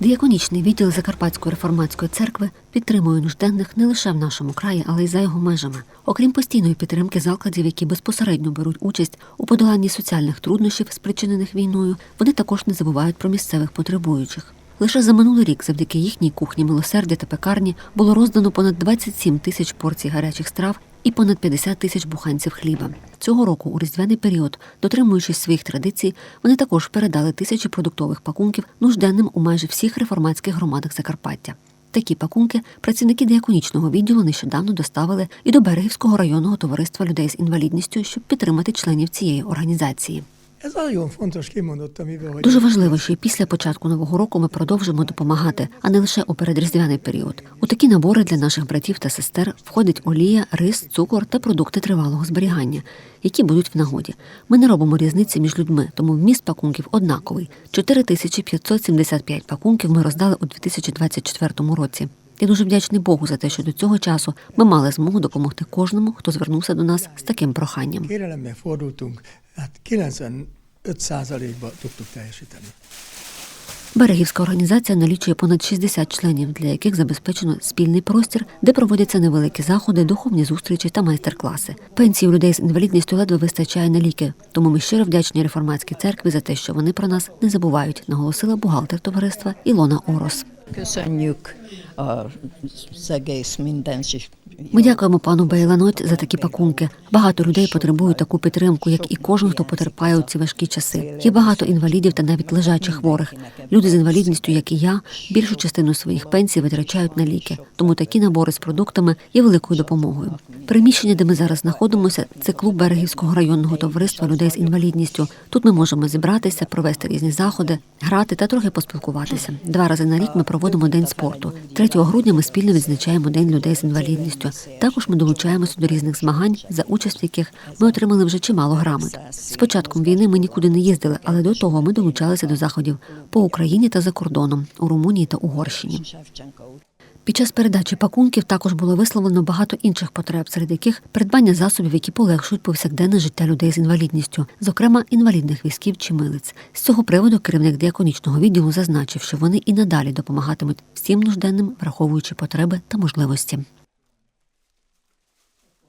Діяконічний відділ Закарпатської реформатської церкви підтримує нужденних не лише в нашому краї, але й за його межами. Окрім постійної підтримки закладів, які безпосередньо беруть участь у подоланні соціальних труднощів, спричинених війною, вони також не забувають про місцевих потребуючих. Лише за минулий рік, завдяки їхній кухні милосердя та пекарні, було роздано понад 27 тисяч порцій гарячих страв і понад 50 тисяч буханців хліба. Цього року, у різдвяний період, дотримуючись своїх традицій, вони також передали тисячі продуктових пакунків нужденним у майже всіх реформатських громадах Закарпаття. Такі пакунки працівники діаконічного відділу нещодавно доставили і до Берегівського районного товариства людей з інвалідністю, щоб підтримати членів цієї організації. Дуже важливо, що і після початку нового року ми продовжимо допомагати, а не лише у передріздвяний період. У такі набори для наших братів та сестер входить олія, рис, цукор та продукти тривалого зберігання, які будуть в нагоді. Ми не робимо різниці між людьми, тому вміст пакунків однаковий. 4575 пакунків ми роздали у 2024 році. Я дуже вдячний Богу за те, що до цього часу ми мали змогу допомогти кожному, хто звернувся до нас з таким проханням. kérelemmel fordultunk, hát 95%-ban tudtuk teljesíteni. Берегівська організація налічує понад 60 членів, для яких забезпечено спільний простір, де проводяться невеликі заходи, духовні зустрічі та майстер-класи. Пенсії у людей з інвалідністю ледве вистачає на ліки, тому ми щиро вдячні реформатській церкві за те, що вони про нас не забувають, наголосила бухгалтер товариства Ілона Орос. Köszönjük az egész minden Ми дякуємо пану Бейланот за такі пакунки. Багато людей потребують таку підтримку, як і кожен, хто потерпає у ці важкі часи. Є багато інвалідів та навіть лежачих хворих. Люди з інвалідністю, як і я, більшу частину своїх пенсій витрачають на ліки. Тому такі набори з продуктами є великою допомогою. Приміщення, де ми зараз знаходимося, це клуб Берегівського районного товариства людей з інвалідністю. Тут ми можемо зібратися, провести різні заходи, грати та трохи поспілкуватися. Два рази на рік ми проводимо день спорту. 3 грудня ми спільно відзначаємо День людей з інвалідністю. Також ми долучаємося до різних змагань, за участь яких ми отримали вже чимало грамот. З початком війни ми нікуди не їздили, але до того ми долучалися до заходів по Україні та за кордоном у Румунії та Угорщині. Під час передачі пакунків також було висловлено багато інших потреб, серед яких придбання засобів, які полегшують повсякденне життя людей з інвалідністю, зокрема інвалідних візків чи милиць. З цього приводу керівник діаконічного відділу зазначив, що вони і надалі допомагатимуть всім нужденним, враховуючи потреби та можливості.